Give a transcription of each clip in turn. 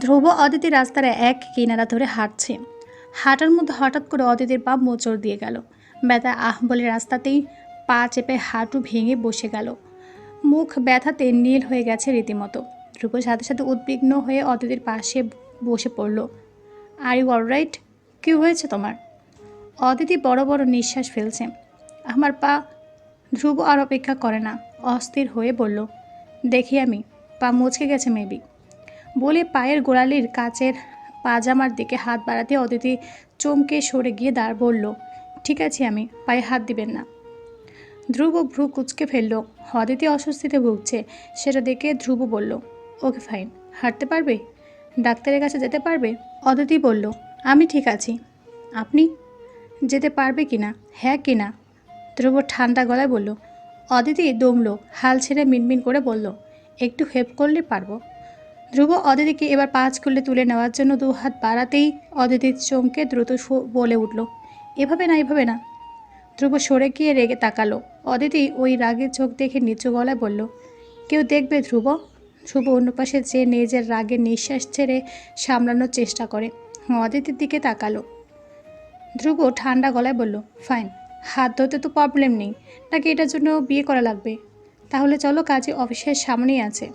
ধ্রুব অদিতি রাস্তার এক কিনারা ধরে হাঁটছে। হাঁটার মধ্যে হঠাৎ করে অদিতির পা মোচড় দিয়ে গেল। ব্যথা আহ বলে রাস্তাতেই পা চেপে হাঁটু ভেঙে বসে গেল। মুখ ব্যথাতে নীল হয়ে গেছে রীতিমতো। ধ্রুব সাথে সাথে উদ্বিগ্ন হয়ে অদিতির পাশে বসে পড়ল। আর ইউ অলরাইট কী হয়েছে তোমার? অদিতি বড় বড় নিঃশ্বাস ফেলছে। আমার পা ধ্রুব আর অপেক্ষা করে না। অস্থির হয়ে বলল, দেখি আমি, পা মুচকে গেছে মেবি বলে পায়ের গোড়ালির কাচের পাজামার দিকে হাত বাড়াতে অদিতি চমকে সরে গিয়ে দাঁড় বলল ঠিক আছে আমি, পায়ে হাত দিবেন না। ধ্রুব ভ্রু কুচকে ফেলল। অদিতি অস্বস্তিতে ভুগছে। সেটা দেখে ধ্রুব বলল, ওকে, ফাইন। হাঁটতে পারবে? ডাক্তারের কাছে যেতে পারবে? অদিতি বলল, আমি ঠিক আছি। আপনি? যেতে পারবে কি না? হ্যাঁ কি না? ধ্রুব ঠান্ডা গলায় বলল, অদিতি দমলো, হাল ছেড়ে মিনমিন করে বলল, একটু হেল্প করলে পারব। ধ্রুব অদিতিকে এবার পাঁচ খুলে তুলে নেওয়ার জন্য দু হাত বাড়াতেই অদিতির চমকে দ্রুত বলে উঠল, এভাবে না এভাবে না। ধ্রুব সরে গিয়ে রেগে তাকালো। অদিতি ওই রাগের চোখ দেখে নিচু গলায় বলল, কেউ দেখবে ধ্রুব? ধ্রুব অন্য পাশে যে নিজের রাগে নিঃশ্বাস ছেড়ে সামলানোর চেষ্টা করে। অদিতির দিকে তাকালো। ধ্রুব ঠান্ডা গলায় বলল, ফাইন, হাত ধরতে তো প্রবলেম নেই। নাকি এটার জন্য বিয়ে করা লাগবে? তাহলে চলো কাজে অফিসের সামনেই আছে।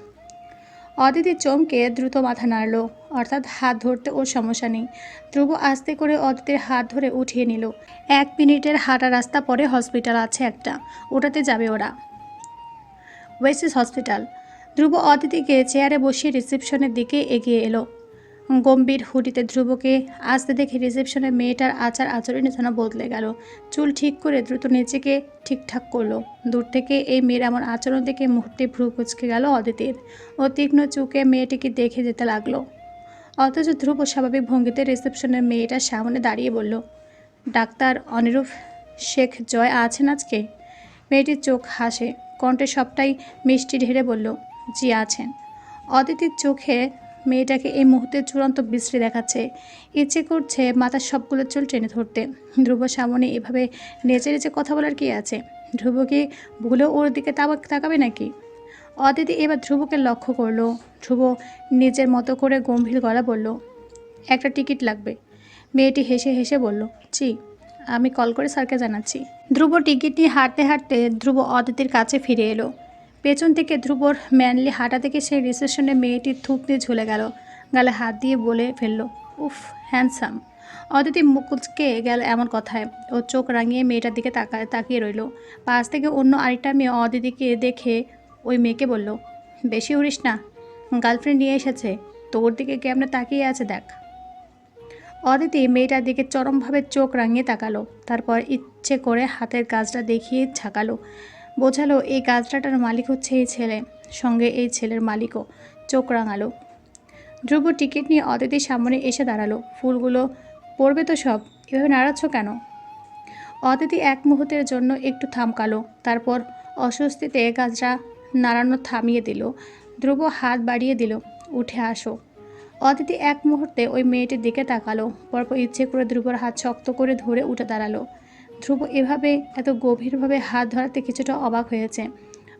অদিতি চমকে দ্রুত মাথা নাড়ল। অর্থাৎ হাত ধরতে ওর সমস্যা নেই। ধ্রুব আস্তে করে অদিতির হাত ধরে উঠিয়ে নিল। এক মিনিটের হাঁটা রাস্তা পরে হসপিটাল আছে একটা। ওটাতে যাবে ওরা। Oasis hospital. ধ্রুব অদিতিকে চেয়ারে বসিয়ে রিসেপশনের দিকে এগিয়ে এলো। গম্ভীর হুডিতে ধ্রুবকে আসতে দেখে রিসেপশনের মেয়েটার আচার আচরণে যেন বদলে গেল। চুল ঠিক করে দ্রুত নিজেকে ঠিকঠাক করল। দূর থেকে এই মেয়ের এমন আচরণ দেখে মুহূর্তে ভ্রু কুচকে গেল অদিতির। ও তীক্ষ্ণ চোখে মেয়েটিকে দেখে যেতে লাগল। অথচ ধ্রুব স্বাভাবিক ভঙ্গিতে রিসেপশনের মেয়েটার সামনে দাঁড়িয়ে বলল, ডাক্তার অনিরূপ শেখ জয় আছেন আজকে? মেয়েটির চোখ হাসে, কণ্ঠে সবটাই মিষ্টি ঢেলে বলল, জি আছেন। অদিতির চোখে মেয়েটাকে এই মুহূর্তে চূড়ান্ত বিশ্রী দেখাচ্ছে। ইচ্ছে করছে মাথার সবগুলো চুল টেনে ধরতে। ধ্রুব সামনে এভাবে নেচে নেচে কথা বলার কি আছে? ধ্রুব কি ভুলেও ওর দিকে তাকাবে নাকি? অদিতি এবার ধ্রুবকে লক্ষ্য করল। ধ্রুব নিজের মতো করে গম্ভীর গলা বলল, একটা টিকিট লাগবে। মেয়েটি হেসে হেসে বলল জি আমি কল করে স্যারকে জানাচ্ছি। ধ্রুব টিকিট নিয়ে হাঁটতে হাঁটতে ধ্রুব অদিতির কাছে ফিরে এলো। পেছন থেকে ধ্রুবর ম্যানলি হাঁটা থেকে সেই রিসেপশনে মেয়েটির দিয়ে ঝুলে গেল, গালে হাত দিয়ে বলে ফেলল, উফ, হ্যান্ডসাম। অদিতি মুখ কুচকে গেল এমন কথায়, ও চোখ রাঙিয়ে মেয়েটার দিকে তাকা তাকিয়ে রইল। পাশ থেকে অন্য আরেকটা মেয়ে অদিতিকে দেখে ওই মেয়েকে বলল, বেশি উড়িস না, গার্লফ্রেন্ড নিয়ে এসেছে, তোর দিকে কেমনে তাকিয়ে আছে দেখ। অদিতি মেয়েটার দিকে চরমভাবে চোখ রাঙিয়ে তাকালো, তারপর ইচ্ছে করে হাতের কাজটা দেখিয়ে ঝাঁকালো। বোঝালো, এই গাছটাটার মালিক হচ্ছে এই ছেলে। সঙ্গে এই ছেলের মালিকও। চোখ রাঙালো। ধ্রুব টিকিট নিয়ে অদিতির সামনে এসে দাঁড়াল। ফুলগুলো পড়বে তো সব? এভাবে নাড়াচ্ছ কেন? অদিতি এক মুহূর্তের জন্য একটু থামকালো। তারপর অস্বস্তিতে গাছটা নাড়ানো থামিয়ে দিল। ধ্রুব হাত বাড়িয়ে দিল, উঠে আসো। অদিতি এক মুহূর্তে ওই মেয়েটির দিকে তাকালো। পরপর ইচ্ছে করে ধ্রুবর হাত শক্ত করে ধরে উঠে দাঁড়াল। ধ্রুব এভাবে এত গভীরভাবে হাত ধরাতে কিছুটা অবাক হয়েছে।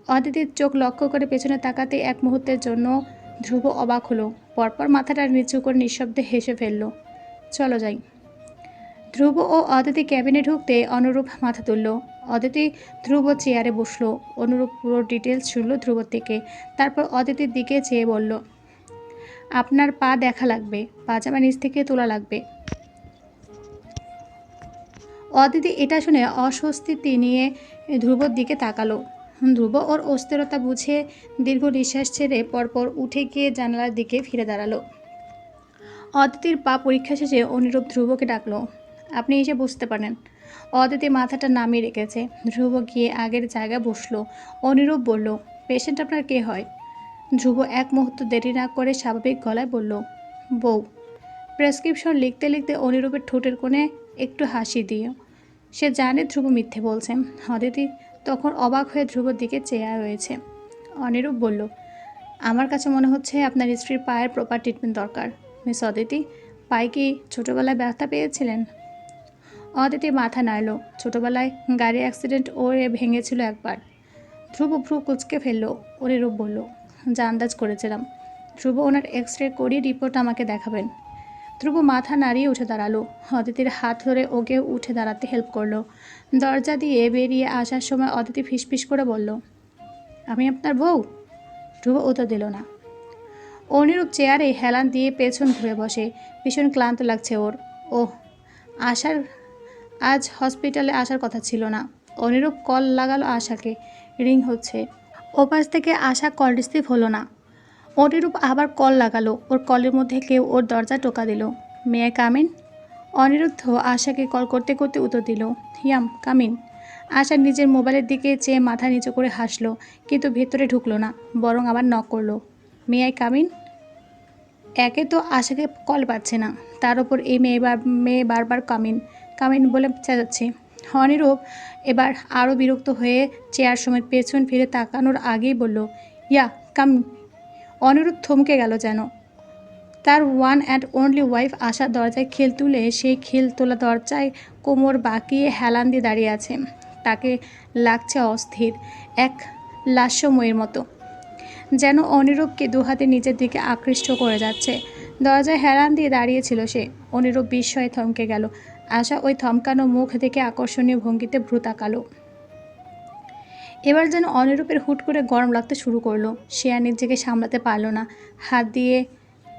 অদিতির চোখ লক্ষ্য করে পেছনে তাকাতে এক মুহূর্তের জন্য ধ্রুব অবাক হলো। পরপর মাথাটা নিচু করে নিঃশব্দে হেসে ফেলল, চলো যাই। ধ্রুব ও অদিতি ক্যাবিনে ঢুকতে অনুরূপ মাথা তুলল। অদিতি ধ্রুব চেয়ারে বসল। অনুরূপ পুরো ডিটেলস শুনল ধ্রুব থেকে। তারপর অদিতির দিকে চেয়ে বলল, আপনার পা দেখা লাগবে। পাজামা নিচ থেকে তোলা লাগবে। অদিতি এটা শুনে অস্বস্তি নিয়ে ধ্রুবর দিকে তাকালো। ধ্রুব ওর অস্থিরতা বুঝে দীর্ঘ নিঃশ্বাস ছেড়ে পরপর উঠে গিয়ে জানালার দিকে ফিরে দাঁড়াল। অদিতির পা পরীক্ষা শেষে অনুরূপ ধ্রুবকে ডাকলো, আপনি এসে বসতে পারেন। অদিতি মাথাটা নামিয়ে রেখেছে। ধ্রুব গিয়ে আগের জায়গায় বসল। অনুরূপ বলল, পেশেন্ট আপনার কে হয়? ধ্রুব এক মুহূর্ত দেরি না করে স্বাভাবিক গলায় বলল, বউ। প্রেসক্রিপশন লিখতে লিখতে অনিরূপের ঠোঁটের কোণে একটু হাসি দিও সে জানে ধ্রুব মিথ্যে বলছেন অদিতি তখন অবাক হয়ে ধ্রুবর দিকে চেয়ে রয়েছে। অনিরূপ বলল, আমার কাছে মনে হচ্ছে আপনার স্ত্রীর পায়ের প্রপার ট্রিটমেন্ট দরকার। মিস অদিতি, পায়ে কি ছোটোবেলায় ব্যথা পেয়েছিলেন? অদিতি মাথা নাড়ল। ছোটোবেলায় গাড়ি অ্যাক্সিডেন্ট ওরে ভেঙেছিল একবার। ধ্রুব ভ্রু কুচকে ফেলল। অনিরূপ বলল, যা আন্দাজ করেছিলাম। ধ্রুব ওনার এক্স রে করিয়ে রিপোর্ট আমাকে দেখাবেন। ধ্রুব মাথা নাড়িয়ে উঠে দাঁড়াল। অদিতির হাত ধরে ওকে উঠে দাঁড়াতে হেল্প করল। দরজা দিয়ে বেরিয়ে আসার সময় অদিতি ফিসফিস করে বলল, আমি আপনার বউ? ধ্রুব উত্তর দিল না। অনিরূপ চেয়ারে হেলান দিয়ে পেছন ঘুরে বসে। ভীষণ ক্লান্ত লাগছে ওর। ও আশার, আজ হসপিটালে আসার কথা ছিল না। অনিরূপ কল লাগালো আশাকে। রিং হচ্ছে। ওপাশ থেকে আশা কল রিসিভ হলো না। অনিরূপ আবার কল লাগালো। ওর কলের মধ্যে কেউ ওর দরজা টোকা দিল। মেয়ে কামিন অনিরুদ্ধ আশাকে কল করতে করতে উত্তর দিল, হিয়াম কামিন আশা নিজের মোবাইলের দিকে চেয়ে মাথা নিচু করে হাসলো, কিন্তু ভেতরে ঢুকলো না, বরং আবার নক করল মেয়ে কামিন একে তো আশাকে কল পাচ্ছে না, তার ওপর এই মেয়ে মেয়ে বারবার কামিন কামিন বলে চেঁচাচ্ছে। অনিরূপ এবার আরও বিরক্ত হয়ে চেয়ার সমেত পেছন ফিরে তাকানোর আগেই বলল, ইয়া, কাম অনিরূপ থমকে গেল যেন। তার ওয়ান অ্যান্ড অনলি ওয়াইফ আশার দরজায় খেল তুলে সেই খেল তোলা দরজায় কোমর বাঁকিয়ে হেলান দিয়ে দাঁড়িয়ে আছে। তাকে লাগছে অস্থির, এক লাস্যময়ের মতো। যেন অনিরূপকে দুহাতে নিচের দিকে আকৃষ্ট করে যাচ্ছে। দরজায় হেলান দিয়ে দাঁড়িয়েছিল সে। অনিরূপ বিস্ময়ে থমকে গেল। আশা ওই থমকানো মুখ দেখে আকর্ষণীয় ভঙ্গিতে ভ্রু তাকালো এবার যেন অনিরূপের হুট করে গরম লাগতে শুরু করল। সে আর নিজেকে সামলাতে পারল না। হাত দিয়ে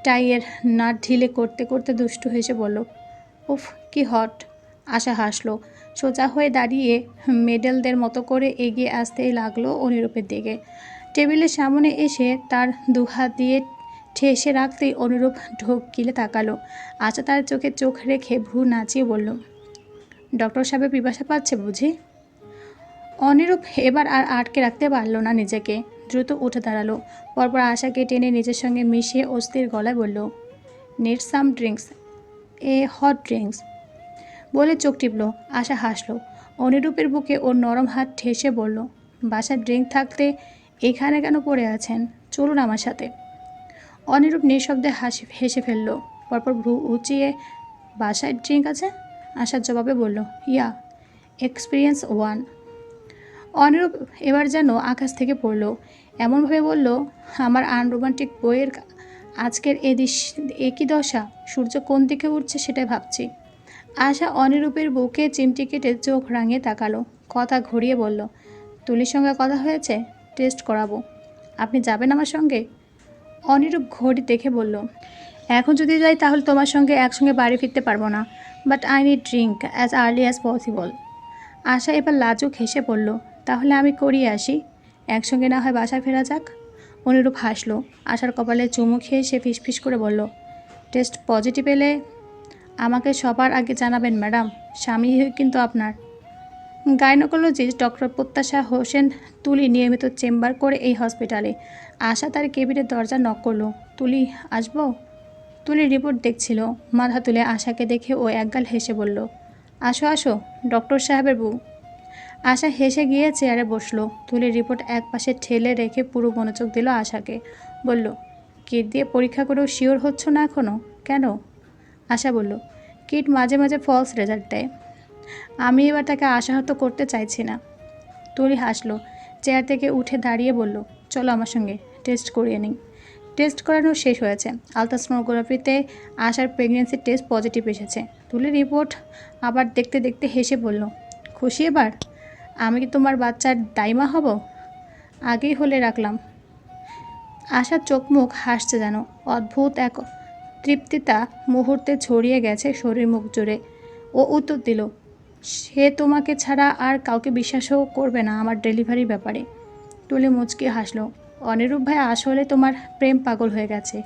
টাইয়ের নাট ঢিলে করতে করতে দুষ্টু হেসে বলল, উফ, কি হট। আশা হাসলো। সোজা হয়ে দাঁড়িয়ে মেডেলদের মতো করে এগিয়ে আসতেই লাগল অনিরূপের দিকে। টেবিলের সামনে এসে তার দুহাত দিয়ে ঠেসে রাখতেই অনুরূপ ঢোক গিলে তাকালো। আশা তার চোখে চোখ রেখে ভ্রু নাচিয়ে বলল, ডক্টর সাহেবের পিপাসা পাচ্ছে বুঝি? অনিরূপ এবার আর আটকে রাখতে পারল না নিজেকে। দ্রুত উঠে দাঁড়াল। পরপর আশাকে টেনে নিজের সঙ্গে মিশিয়ে অস্থির গলায় বলল need some drinks a hot drinks বলে চোখ টিপল। আশা হাসলো। অনিরূপের বুকে ওর নরম হাত ঠেসে বলল, বাসার ড্রিঙ্ক থাকতে এখানে কেন পড়ে আছেন? চলুন আমার সাথে। অনিরূপ নিঃশব্দে হাসি, হেসে ফেলল। পরপর ভ্রু উঁচিয়ে, বাসায় ড্রিঙ্ক আছে? আশার জবাবে বলল ইয়া এক্সপিরিয়েন্স ওয়ান অনিরূপ এবার যেন আকাশ থেকে পড়ল। এমনভাবে বলল, আমার আনরোমান্টিক বইয়ের আজকের এ দিশ একই দশা? সূর্য কোন দিকে উঠছে সেটাই ভাবছি। আশা অনিরূপের বুকে চিমটি কেটে চোখ রাঙিয়ে তাকালো। কথা ঘুরিয়ে বলল, তুলির সঙ্গে কথা হয়েছে? টেস্ট করাবো। আপনি যাবেন আমার সঙ্গে? অনিরূপ ঘড়ি দেখে বলল, এখন যদি যাই তাহলে তোমার সঙ্গে একসঙ্গে বাড়ি ফিরতে পারব না। But I need drink as early as possible Asha এবার লাজুক হেসে পড়ল তাহলে আমি করিয়ে আসি। একসঙ্গে না হয় বাসায় ফেরা যাক। অনুরূপ হাসলো, আশার কপালে চুমু খেয়ে সে ফিসফিস করে বলল, টেস্ট পজিটিভ এলে আমাকে সবার আগে জানাবেন, ম্যাডাম। স্বামী কিন্তু আপনার। গাইনোকোলজিস্ট ডক্টর প্রত্যাশা হোসেন তুলি নিয়মিত চেম্বার করে এই হসপিটালে। আশা তার কেবিনের দরজা নক করল, তুলি, আসব? তুলি রিপোর্ট দেখছিল, মাথা তুলে আশাকে দেখে ও একগাল হেসে বলল, আসো আসো, ডক্টর সাহেবের বউ। আশা হেসে গিয়ে চেয়ারে বসল। তুলির রিপোর্ট এক পাশে ঠেলে রেখে পুরো মনোযোগ দিল আশাকে। বলল, কিট দিয়ে পরীক্ষা করেও শিওর হচ্ছ না এখনও কেন? আশা বলল, কিট মাঝে মাঝে ফলস রেজাল্ট দেয়। আমি এবার তাকে আশাহত করতে চাইছি না। তুলি হাসলো, চেয়ার থেকে উঠে দাঁড়িয়ে বলল, চলো আমার সঙ্গে টেস্ট করিয়ে নিই। টেস্ট করানো শেষ হয়েছে। আলট্রাসোনোগ্রাফিতে আসার প্রেগনেন্সি টেস্ট পজিটিভ এসেছে। তুলি রিপোর্ট আবার দেখতে দেখতে হেসে বলল, খুশি এবার? আমি কি তোমার বাচ্চার দাইমা হব? আগেই হলে রাখলাম। আশার চোখ মুখ হাসছে যেন। অদ্ভুত এক তৃপ্তিতা মুহূর্তে ছড়িয়ে গেছে শরীর মুখ জুড়ে। ও উত্তর দিল, সে তোমাকে ছাড়া আর কাউকে বিশ্বাসও করবে না আমার ডেলিভারি ব্যাপারে। তুলে মুচকি হাসলো, অনিরূপ ভাই আসলে তোমার প্রেম পাগল হয়ে গেছে।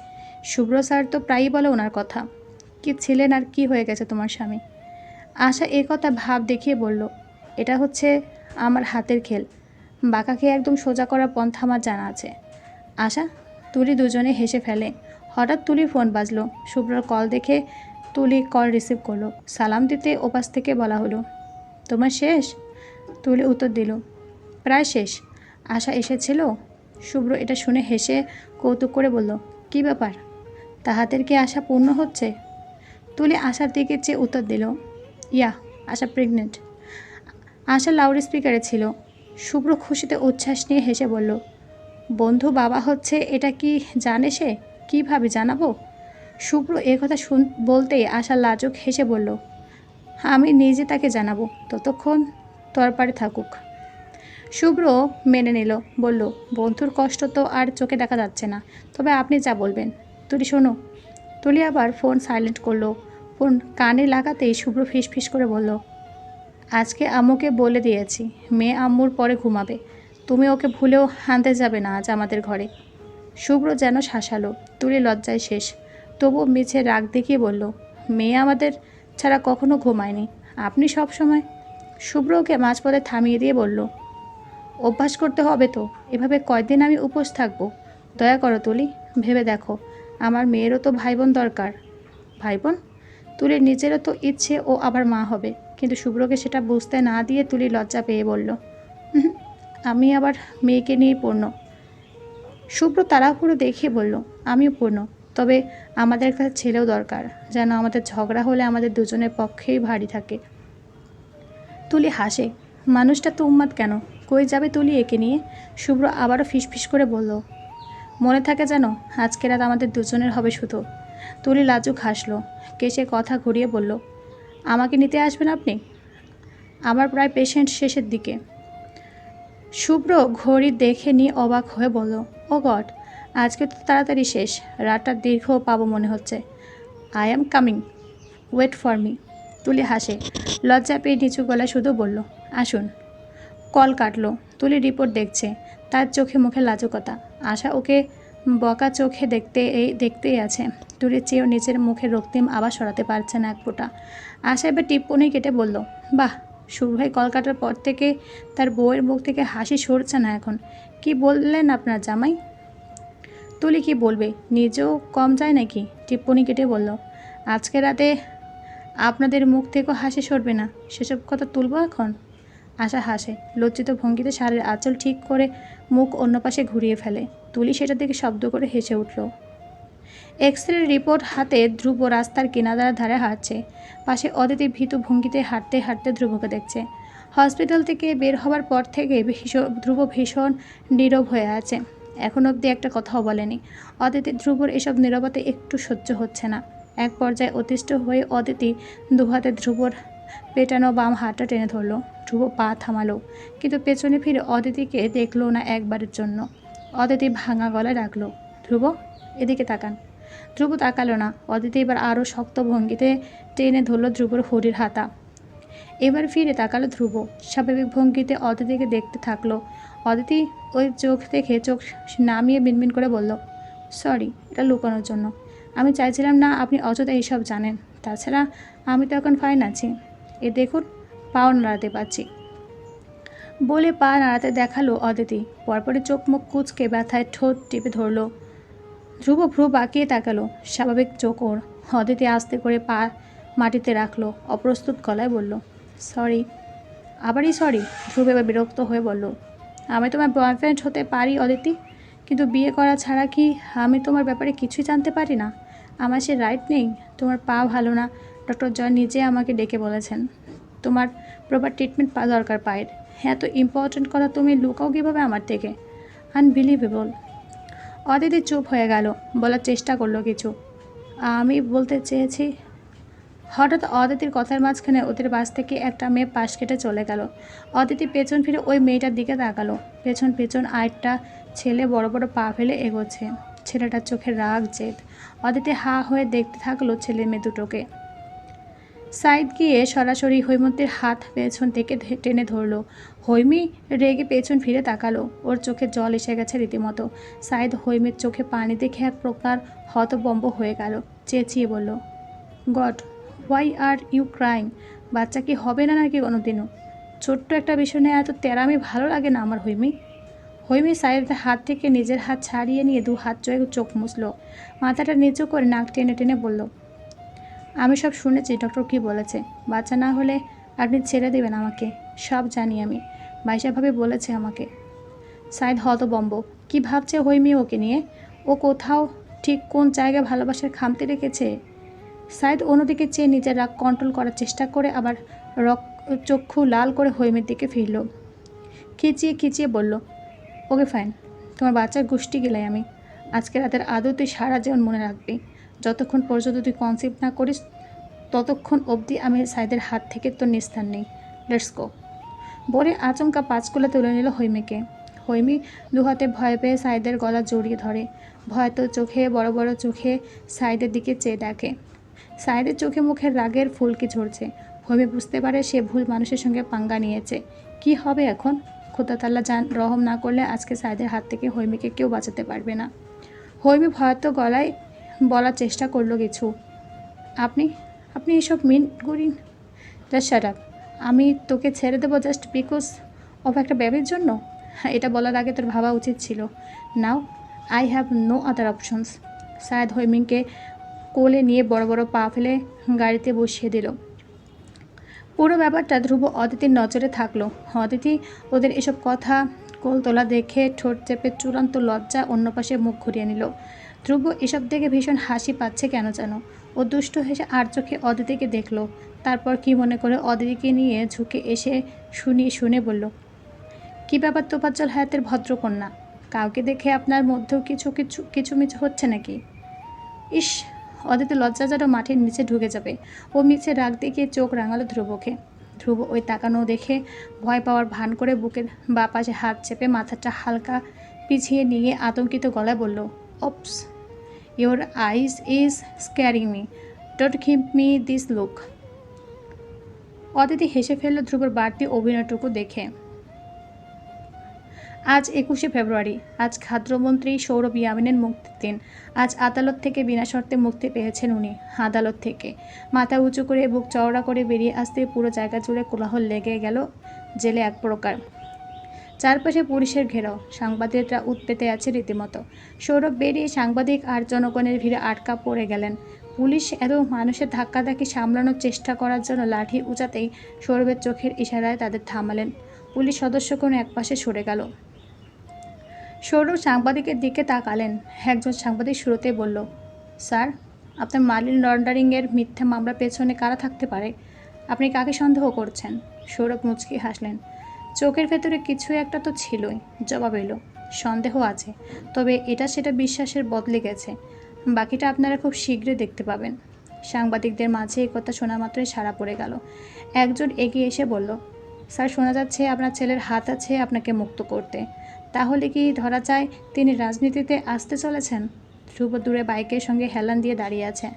শুভ্র স্যার তো প্রায়ই বলে ওনার কথা। কি ছিলেন আর কি হয়ে গেছে তোমার স্বামী? আশা এ কথা ভাব দেখিয়ে বলল, এটা হচ্ছে আমার হাতের খেল। বাঁকাকে একদম সোজা করার পন্থা আমার জানা আছে। আশা, তুলি দুজনে হেসে ফেলে। হঠাৎ তুলি ফোন বাজলো। শুভ্রর কল দেখে তুলি কল রিসিভ করল। সালাম দিতে ওপাশ থেকে বলা হলো, তোমার শেষ? তুলি উত্তর দিল, প্রায় শেষ। আশা এসেছিল? শুভ্র এটা শুনে হেসে কৌতুক করে বলল, কি ব্যাপার? তাহাদের কি আশা পূর্ণ হচ্ছে? তুলি আশার দিকে চেয়ে উত্তর দিল, ইয়া, আশা প্রেগনেন্ট আশা লাউড স্পিকারে ছিল। শুভ্র খুশিতে উচ্ছ্বাস নিয়ে হেসে বলল, বন্ধু, বাবা হচ্ছে, এটা কি জানে সে? কীভাবে জানাব? শুভ্র কথা শুন, বলতেই আশা লাজুক হেসে বলল, আমি নিজে তাকে জানাব, ততক্ষণ তরপারে থাকুক। শুভ্র মেনে নিল, বলল, বন্ধুর কষ্ট তো আর চোখে দেখা যাচ্ছে না, তবে আপনি যা বলবেন। তুলি, শোনো। তুলি আবার ফোন সাইলেন্ট করল। ফোন কানে লাগাতেই শুভ্র ফিস ফিস করে বলল আজকে আম্মুকে বলে দিয়েছি, মেয়ে আম্মুর পরে ঘুমাবে। তুমি ওকে ভুলেও হানতে যাবে না আজ আমাদের ঘরে। শুভ্র যেন শাসালো তুলে লজ্জায় শেষ। তবুও মিছে রাগ দেখিয়ে বলল, মেয়ে আমাদের ছাড়া কখনো ঘুমায়নি। আপনি সব সময় শুভ্র ওকে মাঝপথে থামিয়ে দিয়ে বলল, অভ্যাস করতে হবে তো। এভাবে কয়দিন আমি উপোস থাকব? দয়া করো তুলি, ভেবে দেখো। আমার মেয়েরও তো ভাই বোন দরকার। ভাই তুলির নিজেরও তো ইচ্ছে ও আবার মা হবে। কিন্তু শুভ্রকে সেটা বুঝতে না দিয়ে তুলি লজ্জা পেয়ে বলল আমি আবার মেয়েকে নিয়েই পূর্ণ। শুভ্র তাড়াহুড়ো দেখিয়ে বলল, আমিও পূর্ণ, তবে আমাদের একটা ছেলেও দরকার, যেন আমাদের ঝগড়া হলে আমাদের দুজনের পক্ষেই ভারী থাকে। তুলি হাসে, মানুষটা তো উন্মাদ কেন? কই যাবে তুলি একে নিয়ে? শুভ্র আবারও ফিসফিস করে বলল, মনে থাকে যেন আজকে রাত আমাদের দুজনের হবে শুধু তুলি লাজুক হাসলো কেসে কথা ঘুরিয়ে বলল আমাকে নিতে আসবেন আপনি? আমার প্রায় পেশেন্ট শেষের দিকে। শুভ্র ঘড়ি দেখে নিয়ে অবাক হয়ে বলল, ও গড, আজকে তো তাড়াতাড়ি শেষ। রাতটা দীর্ঘ পাবো মনে হচ্ছে। I am coming wait for me Tuli হাসে। লজ্জা পেয়ে নিচু গলায় শুধু বলল, আসুন। কল কাটলো। তুলি রিপোর্ট দেখছে। তার চোখে মুখে লাজকতা। আশা ওকে বকা চোখে দেখতে এই, দেখতেই আছে। তুলির চেয়েও নিজের মুখে রক্তিম আবার সরাতে পারছে না এক ফোঁটা। আশা এবার টিপ্পনি কেটে বলল, বাহ, শুরু হয় কল কাটার পর থেকে তার বউয়ের মুখ থেকে হাসি সরছে না এখন। কি বললেন আপনার জামাই? তুলি কি বলবে, নিজেও কম যায় নাকি? টিপ্পনি কেটে বলল, আজকে রাতে আপনাদের মুখ থেকেও হাসি সরবে না, সেসব কথা তুলবো এখন? আশা হাসে, লজ্জিত ভঙ্গিতে শাড়ির আঁচল ঠিক করে মুখ অন্য পাশে ঘুরিয়ে ফেলে। তুলি সেটা দিকে শব্দ করে হেসে উঠল। এক্স রে রিপোর্ট হাতে ধ্রুব রাস্তার কিনারার ধারে হাঁটছে। পাশে অদিতি ভীত ভঙ্গিতে হাঁটতে হাঁটতে ধ্রুবকে দেখছে। হসপিটাল থেকে বের হওয়ার পর থেকে ধ্রুব ভীষণ নীরব হয়ে আছে। এখন অবধি একটা কথাও বলেনি। অদিতি ধ্রুবর এসব নীরবতা একটু সহ্য হচ্ছে না। এক পর্যায়ে অতিষ্ঠ হয়ে অদিতি দুহাতে ধ্রুবর পেটানো বাম হাতটা টেনে ধরলো। ধ্রুব পা থামালো, কিন্তু পেছনে ফিরে অদিতিকে দেখল না একবারের জন্য। অদিতি ভাঙা গলায় ডাকলো, ধ্রুব, এদিকে তাকান। ধ্রুব তাকালো না। অদিতি এবার আরও শক্ত ভঙ্গিতে টেনে ধরলো ধ্রুবর হরির হাতা। এবার ফিরে তাকালো ধ্রুব। স্বাভাবিক ভঙ্গিতে অদিতিকে দেখতে থাকল। অদিতি ওই চোখ দেখে চোখ নামিয়ে মিনমিন করে বলল, সরি, এটা লুকানোর জন্য। আমি চাইছিলাম না আপনি অযথা এইসব জানেন। তাছাড়া আমি তো এখন ফাইন আছি। এ দেখুন পাও নাড়াতে পারছি। বলে পা নাড়াতে দেখাল অদিতি। পরপরে চোখ মুখ কুচকে ব্যথায় ঠোঁট টিপে ধরলো। ধ্রুব ভ্রু বাঁকিয়ে তাকালো। স্বাভাবিক চোখ ওর। অদিতি আস্তে করে পা মাটিতে রাখল। অপ্রস্তুত গলায় বলল, সরি। আবারই সরি? ধ্রুব এবার বিরক্ত হয়ে বলল, আমি তোমার বয়ফ্রেন্ড হতে পারি অদিতি? কিন্তু বিয়ে করা ছাড়া কি আমি তোমার ব্যাপারে কিছুই জানতে পারি না? আমার সে রাইট নেই। তোমার পা ভালো না। ডক্টর জয় নিজে আমাকে ডেকে বলেছেন। তোমার প্রপার ট্রিটমেন্ট দরকার পায়ের। এত ইম্পর্ট্যান্ট কথা তুমি লুকাও কীভাবে আমার থেকে? আনবিলিভেবল অদিতি চুপ হয়ে গেল, বলার চেষ্টা করল কিছু। আমি বলতে চেয়েছি, হঠাৎ অদিতির কথার মাঝখানে ওদের বাস থেকে একটা মেয়ে পাশ কেটে চলে গেল। অদিতি পেছন ফিরে ওই মেয়েটার দিকে তাকালো। পেছন পেছন আরেকটা ছেলে বড় বড় পা ফেলে এগোচ্ছে। ছেলেটার চোখে রাগ, জেদ। অদিতি হা হয়ে দেখতে থাকল ছেলে মেয়ে দুটোকে। সাইড গিয়ে সরাসরি হৈমন্তীর হাত পেছন থেকে টেনে ধরলো। হৈমি রেগে পেছন ফিরে তাকালো। ওর চোখে জল এসে গেছে রীতিমতো। সাইদ হৈমির চোখে পানি দেখে এক প্রকার হতবম্ব হয়ে গেল। চেঁচিয়ে বলল, God, why are you crying? বাচ্চা কি হবে না নাকি কোনোদিনও? ছোট্ট একটা বিষয় নিয়ে এত তেরামি ভালো লাগে না আমার হৈমি? হৈমি সাইদের হাত থেকে নিজের হাত ছাড়িয়ে নিয়ে দু হাত চোখে চোখ মুছল। মাথাটা নিচু করে নাক টেনে টেনে বলল আমি সব শুনেছি ডক্টর কি বলেছে। বাচ্চা না হলে আপনি ছেড়ে দেবেন আমাকে, সব জানি আমি। বাইশাভাবে বলেছে আমাকে। সাইদ হতবম্ব। কি ভাবছে হৈমি ওকে নিয়ে? ও কোথাও ঠিক কোন জায়গায় ভালোবাসার খামতি রেখেছে? সাইদ অন্যদিকে চেয়ে নিজের রাগ কন্ট্রোল করার চেষ্টা করে আবার রক চক্ষু লাল করে হৈমের দিকে ফিরল। খিচিয়ে খিচিয়ে বলল, ওকে ফাইন তোমার বাচ্চার গোষ্ঠী গেলাই আমি। আজকে রাতের আদৌ তুই সারা জীবন মনে রাখবি। যতক্ষণ পর্যন্ত তুই কনসেপ্ট না করিস, ততক্ষণ অবধি আমি সাইদের হাত থেকে তোর নিস্তার নেই। লেটস গো বলে আচমকা পাঁচকুলা তুলে নিল হৈমিকে। হৈমি দুহাতে ভয় পেয়ে সাইদের গলা জড়িয়ে ধরে। ভয় তো চোখে, বড় বড় চোখে সাইদের দিকে চেয়ে দেখে। সাইদের চোখে মুখে রাগের ফুলকি ঝরছে। হৈমি বুঝতে পারে সে ভুল মানুষের সঙ্গে পাঙ্গা নিয়েছে। কি হবে এখন? খোদা তাল্লা জান রহম না করলে আজকে সাইদের হাত থেকে হৈমিকে কেউ বাঁচাতে পারবে না। হৈমি ভয়াত গলায় বলার চেষ্টা করল কিছু। আপনি আপনি এসব মিন করিন। জাস্ট শাট আপ আমি তোকে ছেড়ে দেবো জাস্ট বিকজ অফ একটা ব্যাবির জন্য? হ্যাঁ এটা বলার আগে তোর ভাবা উচিত ছিল। Now I have no other options শায়দ হৈমিংকে কোলে নিয়ে বড় বড় পা ফেলে গাড়িতে বসিয়ে দিল। পুরো ব্যাপারটা ধ্রুব অদিতির নজরে থাকল। অদিতি ওদের এসব কথা কোল তোলা দেখে ঠোঁট চেপে চূড়ান্ত লজ্জা অন্য পাশে মুখ ঘুরিয়ে নিল। ধ্রুব এসব দেখে ভীষণ হাসি পাচ্ছে কেন যেন। ও দুষ্ট হেসে আর চোখে অদিতিকে দেখল। তারপর কি মনে করে অদিতিকে নিয়ে ঝুঁকে এসে শুনি শুনে বলল, কি ব্যাপার তোফাজ্জল হায়াতের ভদ্রকন্যা? কাউকে দেখে আপনার মধ্যেও কিছু কিছু কিছু মিছু হচ্ছে নাকি? ইস, অদিতি লজ্জা যেন মাটির নিচে ঢুকে যাবে। ও মিছে রাগ দেখিয়ে চোখ রাঙালো ধ্রুবকে। ধ্রুব ওই তাকানো দেখে ভয় পাওয়ার ভান করে বুকের বা পাশে হাত চেপে মাথাটা হালকা পিছিয়ে নিয়ে আতঙ্কিত গলায় বলল, oops your eyes is scaring me don't keep me this look Aditi হেসে ফেলল ধ্রুবর বাড়তি অভিনয়টুকু দেখে। আজ একুশে ফেব্রুয়ারি। আজ খাদ্যমন্ত্রী সৌরভ ইয়ামিনের মুক্তির দিন। আজ আদালত থেকে বিনা শর্তে মুক্তি পেয়েছেন উনি, আদালত থেকে। মাথা উঁচু করে বুক চওড়া করে বেরিয়ে আসতে পুরো জায়গা জুড়ে কোলাহল লেগে গেল জেলে এক প্রকার। চারপাশে পুলিশের ঘেরাও। সাংবাদিকরা উৎপেতে আছে রীতিমতো। সৌরভ বেরিয়ে সাংবাদিক আর জনগণের ভিড়ে আটকা পড়ে গেলেন। পুলিশ এত মানুষের ধাক্কাধাক্কি সামলানোর চেষ্টা করার জন্য লাঠি উঁচাতেই সৌরভের চোখের ইশারায় তাদের থামালেন। পুলিশ সদস্য কোনো একপাশে সরে গেল। সৌরভ সাংবাদিকের দিকে তাকালেন। একজন সাংবাদিক শুরুতেই বলল, স্যার, আপনার মালিন লন্ডারিংয়ের মিথ্যা মামলার পেছনে কারা থাকতে পারে? আপনি কাকে সন্দেহ করছেন? সৌরভ মুচকি হাসলেন। চোখের ভেতরে কিছু একটা তো ছিলই, জবাব এলো। সন্দেহ আছে, তবে এটা সেটা বিশ্বাসের বদলে গেছে। বাকিটা আপনারা খুব শীঘ্রই দেখতে পাবেন। সাংবাদিকদের মাঝে এই কথা শোনা মাত্রই সারা পড়ে গেল। একজন এগিয়ে এসে বলল, স্যার, শোনা যাচ্ছে আপনার ছেলের হাত আছে আপনাকে মুক্ত করতে। তাহলে কি ধরা যায় তিনি রাজনীতিতে আসতে চলেছেন? ধ্রুব দূরে বাইকের সঙ্গে হেলান দিয়ে দাঁড়িয়ে আছে,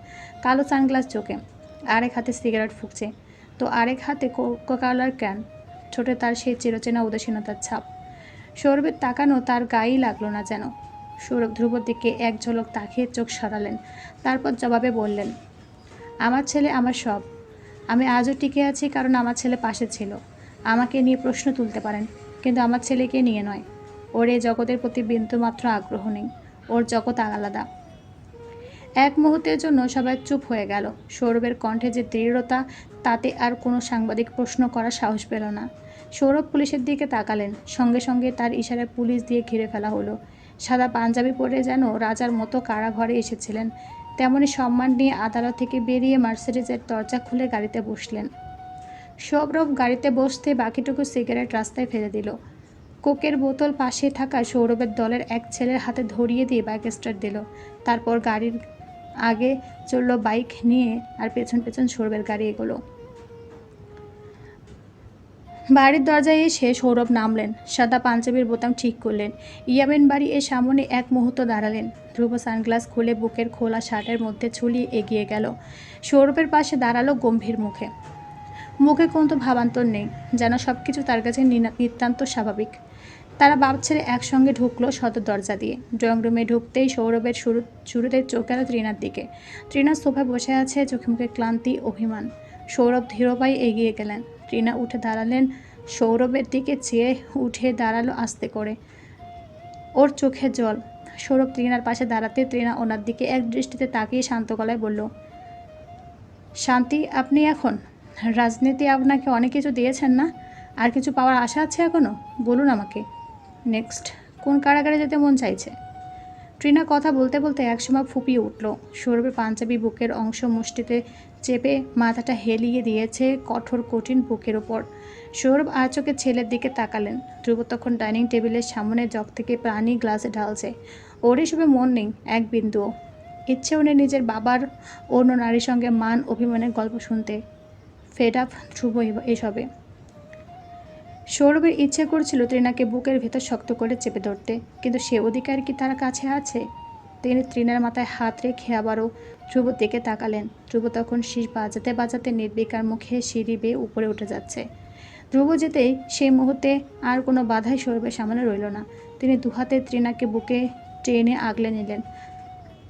কালো সানগ্লাস চোখে। আরেক হাতে সিগারেট ফুঁকছে। তো আরেক হাতে কোকালার ক্যান। ছোটে তার সেই চিরচেনা উদাসীনতার ছাপ। সৌরভের তাকানো তার গায়েই লাগল না যেন। সৌরভ ধ্রুবর দিকে এক ঝলক তাকিয়ে চোখ সরালেন, তারপর জবাবে বললেন, আমার ছেলে আমার সব। আমি আজও টিকে আছি কারণ আমার ছেলে পাশে ছিল। আমাকে নিয়ে প্রশ্ন তুলতে পারেন, কিন্তু আমার ছেলেকে নিয়ে নয়। ওর এই জগতের প্রতি বিন্দুমাত্র আগ্রহ নেই। ওর জগৎ আলাদা। এক মুহূর্তের জন্য সবাই চুপ হয়ে গেল। সৌরভের কণ্ঠে যে দৃঢ়তা, তাতে আর কোনো সাংবাদিক প্রশ্ন করার সাহস পেল না। সৌরভ পুলিশের দিকে তাকালেন। সঙ্গে সঙ্গে তার ইশারায় পুলিশ দিয়ে ঘিরে ফেলা হলো। সাদা পাঞ্জাবি পরে যেন রাজার মতো কারাঘরে এসেছিলেন। তেমনি সম্মান নিয়ে আদালত থেকে বেরিয়ে মার্সিডিজের দরজা খুলে গাড়িতে বসলেন। সৌরভ গাড়িতে বসতে বাকিটুকু সিগারেট রাস্তায় ফেলে দিল। কোকের বোতল পাশে থাকা সৌরভের দলের এক ছেলের হাতে ধরিয়ে দিয়ে বাইক স্টার্ট দিল। তারপর গাড়ির আগে চলল বাইক নিয়ে আর পেছন পেছন সৌরভের গাড়ি এগোলো। বাড়ির দরজায় এসে সৌরভ নামলেন। সাদা পাঞ্জাবির বোতাম ঠিক করলেন। ইয়াবেন বাড়ি এর সামনে এক মুহূর্ত দাঁড়ালেন। ধ্রুব সানগ্লাস খুলে বুকের খোলা শার্টের মধ্যে ঝুলিয়ে এগিয়ে গেল। সৌরভের পাশে দাঁড়াল গম্ভীর মুখে। মুখে কোনো ভাবান্তর নেই, যেন সব কিছু তার কাছে নিতান্ত স্বাভাবিক। তারা বাপ ছেড়ে একসঙ্গে ঢুকলো সদর দরজা দিয়ে। ড্রয়িং রুমে ঢুকতেই সৌরভের শুরু শুরুতে চোখ গেল ত্রিনার দিকে। ত্রিনা সোফায় বসে আছে চোখে মুখে ক্লান্তি, অভিমান। সৌরভ ধীরপাই এগিয়ে গেলেন। ত্রিনা উঠে দাঁড়ালেন। সৌরভের দিকে চেয়ে উঠে দাঁড়াল আস্তে করে। ওর চোখে জল। সৌরভ ত্রিনার পাশে দাঁড়াতে ত্রিনা ওনার দিকে এক দৃষ্টিতে তাকিয়ে শান্ত গলায় বলল, শান্তি, আপনি এখন? রাজনীতি আপনাকে অনেক কিছু দিয়েছেন না? আর কিছু পাওয়ার আশা আছে এখনও বলুন আমাকে। নেক্সট, কোন কারাগারে যেতে মন চাইছে? ট্রিনা কথা বলতে বলতে একসময় ফুপিয়ে উঠল। সৌরভের পাঞ্জাবি বুকের অংশ মুষ্টিতে চেপে মাথাটা হেলিয়ে দিয়েছে কঠোর, কঠিন বুকের ওপর। সৌরভ আর ছেলের দিকে তাকালেন। ধ্রুব তখন ডাইনিং টেবিলের সামনে জগ থেকে পানি গ্লাসে ঢালছে। ওর এসবে মন নেই, এক বিন্দুও। ইচ্ছে উনি নিজের বাবার অন্য নারীর সঙ্গে মান অভিমানের গল্প শুনতে। ফেড আপ ধ্রুব এসবে। সৌরভের ইচ্ছে করছিল তৃণাকে বুকের ভেতর শক্ত করে চেপে ধরতে, কিন্তু সে অধিকার কি তার কাছে আছে? তিনি তৃণার মাথায় হাত রেখে আবারও ধ্রুবর দিকে তাকালেন। ধ্রুব তখন শীষ বাজাতে বাজাতে নির্বিকার মুখে সিঁড়ি বেয়ে উপরে উঠে যাচ্ছে। ধ্রুব যেতেই সেই মুহূর্তে আর কোনো বাধাই সৌরভের সামনে রইল না। তিনি দুহাতে তৃণাকে বুকে ট্রেনে আগলে নিলেন।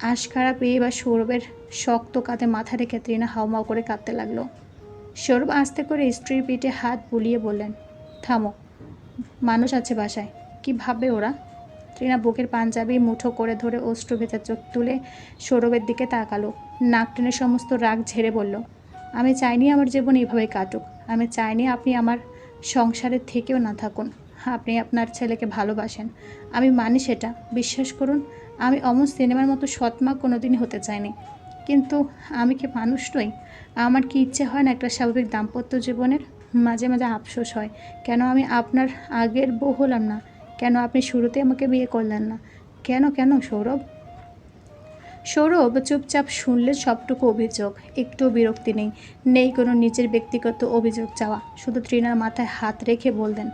আশকারা পেয়ে বা সৌরভের শক্ত কাঁধে মাথা রেখে তৃণা হাউমাউ করে কাঁদতে লাগল। সৌরভ আস্তে করে স্ত্রীর পিঠে হাত বুলিয়ে বললেন থামো। মানুষ আছে বাসায়। কি ভাববে ওরা? তৃণা বুকের পাঞ্জাবি মুঠো করে ধরে অষ্ট্র ভেজা চোখ তুলে সৌরভের দিকে তাকালো। নাক টেনে সমস্ত রাগ ঝেড়ে বলল, আমি চাইনি আমার জীবন এইভাবে কাটুক। আমি চাইনি আপনি আমার সংসারের থেকেও না থাকুন। আপনি আপনার ছেলেকে ভালোবাসেন। আমি মানি সেটা। বিশ্বাস করুন, আমি অমন সিনেমার মতো সৎমা কোনোদিনই হতে চাইনি। কিন্তু আমি কি মানুষ নই? আমার কি ইচ্ছে হয় না একটা স্বাভাবিক দাম্পত্য জীবনের? মাঝে মাঝে আফসোস হয়। কেন আমি আপনার আগের বউ হলাম না? কেন আপনি শুরুতে আমাকে বিয়ে করলেন না? কেন কেন, সৌরভ? সৌরভ চুপচাপ শুনলে সবটুকু অভিযোগ। একটু বিরক্তি নেই। নেই কোনো নিজের ব্যক্তিগত অভিযোগ চাওয়া। শুধু তৃণার মাথায় হাত রেখে বললেন,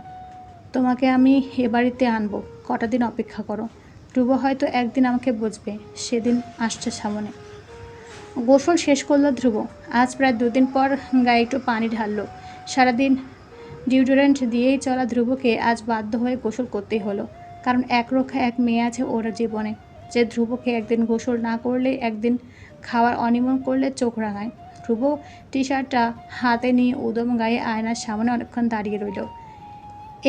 তোমাকে আমি এ বাড়িতে আনব। কটা দিন অপেক্ষা করো। ধ্রুব হয়তো একদিন আমাকে বুঝবে। সেদিন আসছে সামনে। গোসল শেষ করল ধ্রুব। আজ প্রায় দুদিন পর গায়ে একটু পানি ঢাললো। সারাদিন ডিওডোরেন্ট দিয়েই চলা ধ্রুবকে আজ বাধ্য হয়ে গোসল করতেই হলো। কারণ এক রক্ষা, এক মেয়ে আছে ওর জীবনে। যে ধ্রুবকে একদিন গোসল না করলে, একদিন খাওয়ার অনিমন করলে চোখ রাঙায়। ধ্রুব টি শার্টটা হাতে নিয়ে উদম গায়ে আয়নার সামনে অনেকক্ষণ দাঁড়িয়ে রইল।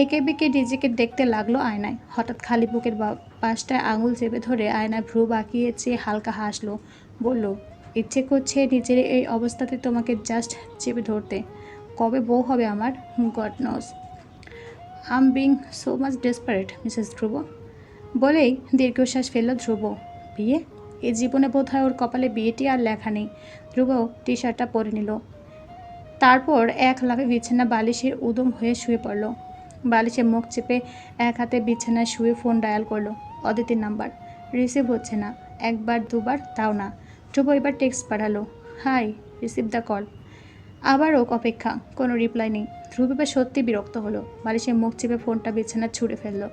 একে বেঁকে নিজেকে দেখতে লাগল আয়নায়। হঠাৎ খালি বুকের পাশটায় আঙুল চেপে ধরে আয়নায় ভ্রু বাঁকিয়ে চেয়ে হালকা হাসলো। বলল, ইচ্ছে করছে নিজের এই অবস্থাতে তোমাকে জাস্ট চেপে ধরতে। কবে বউ হবে আমার? God knows I'm being so much desperate Mrs Dhruv বলেই দীর্ঘশ্বাস ফেলল ধ্রুব। বিয়ে? এ জীবনে বোধ হয় ওর কপালে বিয়েটি আর লেখা নেই। ধ্রুব টি শার্টটা পরে নিল। তারপর এক লাফে বিছানা বালিশে উদম হয়ে শুয়ে পড়ল। বালিশে মুখ চেপে এক হাতে বিছানায় শুয়ে ফোন ডায়াল করল। অদিতির নাম্বার। রিসিভ হচ্ছে না। একবার, দুবার, তাও না। ধ্রুব এবার টেক্সট পাঠালো। Hi, receive the call. আবারও অপেক্ষা, কোনো রিপ্লাই নেই। ধ্রুব সত্যি বিরক্ত হলো বালিশে মুখ চেপে ফোনটা বিছানা ছুঁড়ে ফেলল।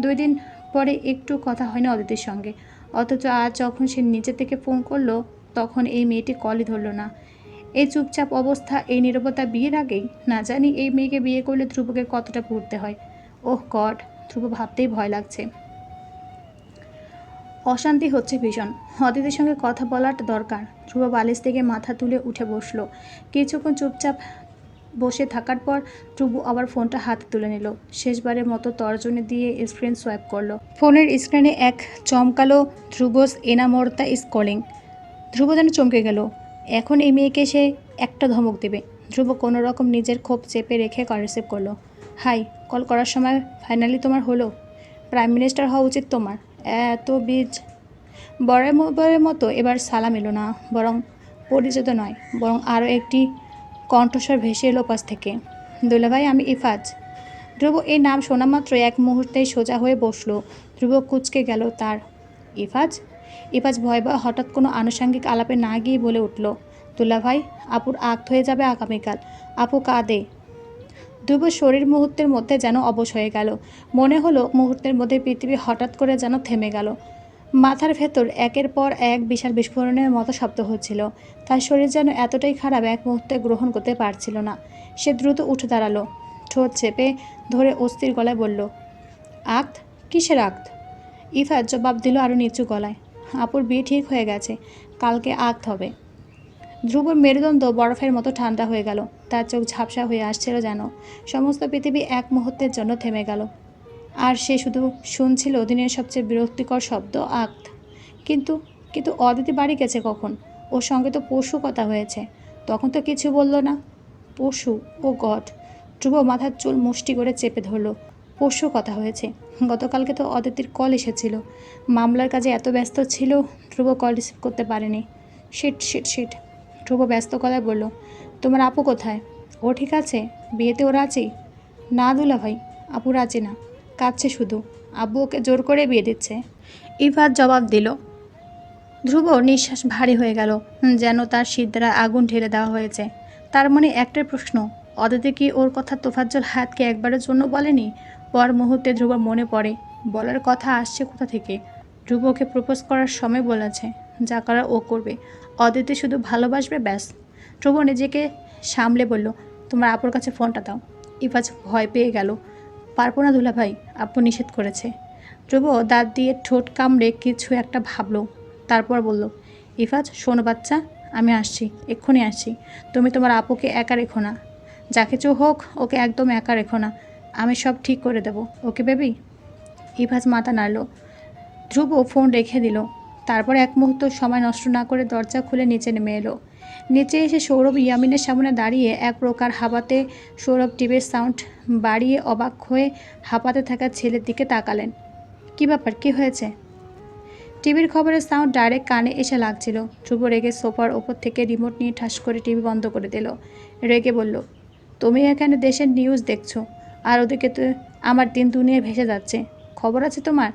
দুই দিন পরে একটু কথা হয়নি অদিতির সঙ্গে। অথচ আজ যখন সে নিজে থেকে ফোন করল, তখন এই মেয়েটি কলই ধরলো না। এই চুপচাপ অবস্থা, এই নীরবতা বিয়ের আগেই? না জানি এই মেয়েকে বিয়ে করলে ধ্রুবকে কতটা পড়তে হয়। ওহ গড, ধ্রুব ভাবতেই ভয় লাগছে। অশান্তি হচ্ছে ভীষণ। অদিতির সঙ্গে কথা বলাটা দরকার। ধ্রুব বালিশ থেকে মাথা তুলে উঠে বসল। কিছুক্ষণ চুপচাপ বসে থাকার পর ধ্রুব আবার ফোনটা হাতে তুলে নিল। শেষবারের মতো তর্জনী দিয়ে স্ক্রিন সোয়াইপ করল। ফোনের স্ক্রিনে এক চমকালো ধ্রুবস এনামর্তা ইজ কলিং ধ্রুব যেন চমকে গেল। এখন এই মেয়েকে সে একটা ধমক দেবে। ধ্রুব কোনো রকম নিজের ক্ষোভ চেপে রেখে কল রিসিভ করল। হাই কল করার সময় ফাইনালি তোমার হলো? প্রাইম মিনিস্টার হওয়া উচিত তোমার। এত বীজ। বরাবরের মতো এবার সালাম এলো না, বরং পরিচিত নয়, বরং আরও একটি কণ্ঠস্বর ভেসে এলো পাশ থেকে। দুলাভাই আমি ইফাজ। ধ্রুব এই নাম শোনা মাত্র এক মুহূর্তেই সোজা হয়ে বসল। ধ্রুব কুচকে গেল তার। ইফাজ? ইফাজ ভয় ভয় হঠাৎ কোনো আনুষঙ্গিক আলাপে না গিয়ে বলে উঠল দুলাভাই আপুর আক্ত হয়ে যাবে আগামীকাল। আপু কাঁদে। ধ্রুব শরীর মুহূর্তের মধ্যে যেন অবশ হয়ে গেল। মনে হলো মুহূর্তের মধ্যে পৃথিবী হঠাৎ করে যেন থেমে গেল। মাথার ভেতর একের পর এক বিশাল বিস্ফোরণের মতো শব্দ হচ্ছিল। তার শরীর যেন এতটাই খারাপ এক মুহূর্তে গ্রহণ করতে পারছিল না। সে দ্রুত উঠে দাঁড়াল। ঠোঁট চেপে ধরে অস্থির গলায় বলল, আক্ত? কিসের আক্ত? ইফাত জবাব দিল আরও নিচু গলায়, আপুর বিয়ে ঠিক হয়ে গেছে, কালকে আক্ত হবে। ধ্রুবর মেরুদণ্ড বরফের মতো ঠান্ডা হয়ে গেল। তার চোখ ঝাপসা হয়ে আসছিল যেন। সমস্ত পৃথিবী এক মুহূর্তের জন্য থেমে গেল। আর সে শুধু শুনছিল দিনের সবচেয়ে বিরক্তিকর শব্দ আক্ত কিন্তু কিন্তু অদিতি বাড়ি গেছে কখন? ওর সঙ্গে তো পশু কথা হয়েছে। তখন তো কিছু বলল না। পশু ও গড, ধ্রুব মাথার চুল মুষ্টি করে চেপে ধরলো। পশু কথা হয়েছে। গতকালকে তো অদিতির কল এসেছিল। মামলার কাজে এত ব্যস্ত ছিল, ধ্রুব কল রিসিভ করতে পারেনি। Shit shit shit. ধ্রুব ব্যস্ত গলায় বলল তোমার আপু কোথায়? ও ঠিক আছে? বিয়েতে ও রাজি না দুলা ভাই, আপু রাজি না। কাঁদছে শুধু। আব্বু ওকে জোর করে বিয়ে দিচ্ছে। ইফাত জবাব দিল, ধ্রুব, নিঃশ্বাস ভারী হয়ে গেল। যেন তার সিদ্ধারা আগুন ঢেলে দেওয়া হয়েছে। তার মনে একটাই প্রশ্ন, অদিতি কি ওর কথা তোফাজ্জল হায়াতকে একবারের জন্য বলেনি? পর মুহূর্তে ধ্রুব মনে পড়ে, বলার কথা আসছে কোথা থেকে? ধ্রুবকে প্রপোজ করার সময় বলেছে, যা করার ও করবে। অদিতি শুধু ভালোবাসবে, ব্যাস। ধ্রুব নিজেকে সামলে বলল, তোমার আপুর কাছে ফোনটা দাও। ইফাজ ভয় পেয়ে গেল। পারব না দুলা ভাই আপু নিষেধ করেছে। ধ্রুব দাঁত দিয়ে ঠোঁট কামড়ে কিছু একটা ভাবলো। তারপর বলল, ইফাজ, শোনো বাচ্চা, আমি আসছি, এক্ষুনি আসছি। তুমি তোমার আপুকে একা রেখো না। যা কিছু হোক, ওকে একদম একা রেখো না। আমি সব ঠিক করে দেবো। Okay baby? ইফাজ মাথা নাড়ল। ধ্রুব ফোন রেখে দিল। তারপর এক মুহূর্ত সময় নষ্ট না করে দরজা খুলে নিচে নেমে এলো। নিচে এসে সৌরভ ইয়ামিনের সামনে দাঁড়িয়ে এক প্রকার হাবাতে সৌরভ টিভির সাউন্ড বাড়িয়ে অবাক হয়ে হাঁপাতে থাকা ছেলের দিকে তাকালেন। কী ব্যাপার? কী হয়েছে? টিভির খবরের সাউন্ড ডাইরেক্ট কানে এসে লাগছিল। ধ্রুব রেগে সোফার ওপর থেকে রিমোট নিয়ে ঠাস করে টিভি বন্ধ করে দিল। রেগে বলল, তুমি এখানে দেশের নিউজ দেখছ, আর ওদিকে তো আমার দিন দুনিয়া ভেসে যাচ্ছে। খবর আছে তোমার?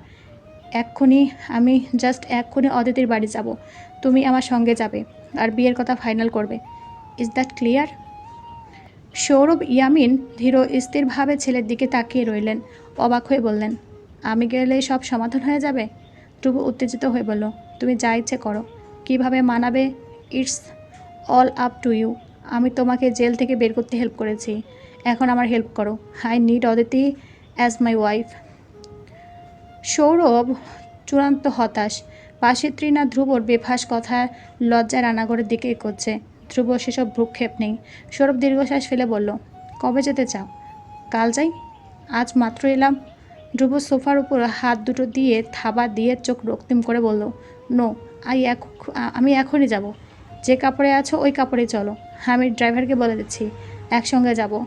এক্ষুনি, আমি জাস্ট এক্ষুনি অদিতির বাড়ি যাব। তুমি আমার সঙ্গে যাবে। আর বিয়ের কথা ফাইনাল করবে। Is that clear Sourav, Yamin, ধীর স্থিরভাবে ছেলের দিকে তাকিয়ে রইলেন। অবাক হয়ে বললেন, আমি গেলে সব সমাধান হয়ে যাবে? ধ্রুব উত্তেজিত হয়ে বলল, তুমি যা ইচ্ছে করো। কীভাবে মানাবে? It's all up to you আমি তোমাকে জেল থেকে বের করতে হেল্প করেছি। এখন আমার হেল্প করো। I need Aditi as my wife Sourav, চূড়ান্ত হতাশ। পাশে তৃণা ধ্রুবর বেফাস কথা লজ্জায় রান্নাঘরের দিকে এগোচ্ছে। ধ্রুব সেসব ভ্রুক্ষেপ নেই। সৌরভ দীর্ঘশ্বাস ফেলে বলল, কবে যেতে চাও? কাল যাই। আজ মাত্র এলাম। ধ্রুব সোফার উপর হাত দুটো দিয়ে থাবা দিয়ে চোখ রক্তিম করে বলল, নো, আই এক আমি এখনই যাব। যে কাপড়ে আছো ওই কাপড়ে চলো। আমি ড্রাইভারকে বলে দিচ্ছি, একসঙ্গে যাব।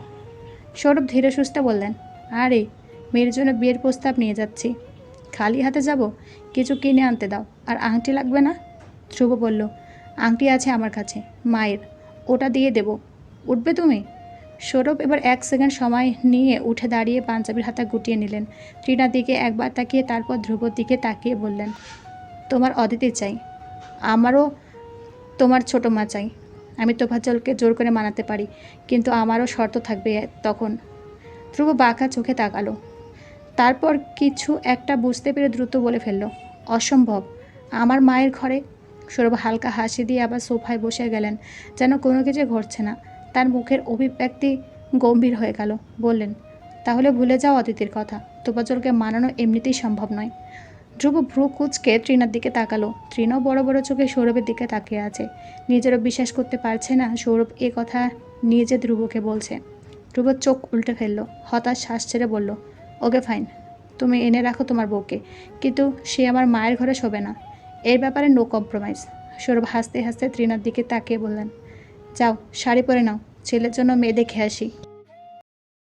সৌরভ ধীরে সুস্থে বললেন, আরে, মেয়ের জন্য বিয়ের প্রস্তাব নিয়ে যাচ্ছি। খালি হাতে যাব? কিছু কিনে আনতে দাও। আর আংটি লাগবে না? ধ্রুব বলল, আংটি আছে আমার কাছে, মায়ের। ওটা দিয়ে দেব। উঠবে তুমি? সৌরভ এবার এক সেকেন্ড সময় নিয়ে উঠে দাঁড়িয়ে পাঞ্জাবির হাতা গুটিয়ে নিলেন। ট্রিনার দিকে একবার তাকিয়ে তারপর ধ্রুবর দিকে তাকিয়ে বললেন, তোমার অদিতি চাই। আমারও তোমার ছোট মা চাই। আমি তোফাজ্জলকে জোর করে মানাতে পারি, কিন্তু আমারও শর্ত থাকবে তখন। ধ্রুব বাঁকা চোখে তাকালো। তারপর কিছু একটা বুঝতে পেরে দ্রুত বলে ফেলল, অসম্ভব। আমার মায়ের ঘরে? সৌরভ হালকা হাসি দিয়ে আবার সোফায় বসে গেলেন, যেন কোনো কিছু ঘটছে না। তার মুখের অভিব্যক্তি গম্ভীর হয়ে গেল। বললেন, তাহলে ভুলে যাও অতিথির কথা। তোপাজলকে মানানো এমনিতেই সম্ভব নয়। ধ্রুব ভ্রু কুচকে তৃণার দিকে তাকালো। তৃণও বড় বড় চোখে সৌরভের দিকে তাকিয়ে আছে। নিজেরও বিশ্বাস করতে পারছে না সৌরভ এ কথা নিজে ধ্রুবকে বলছে। ধ্রুব চোখ উল্টে ফেলল, হতাশ শ্বাস ছেড়ে বলল ওকে ফাইন, তুমি এনে রাখো তোমার বউকে। কিন্তু সে আমার মায়ের ঘরে শোবে না। এর ব্যাপারে নো কম্প্রোমাইজ সৌরভ হাসতে হাসতে ত্রিনার দিকে তাকিয়ে বললেন, যাও, শাড়ি পরে নাও, ছেলের জন্য মেয়ে দেখে আসি।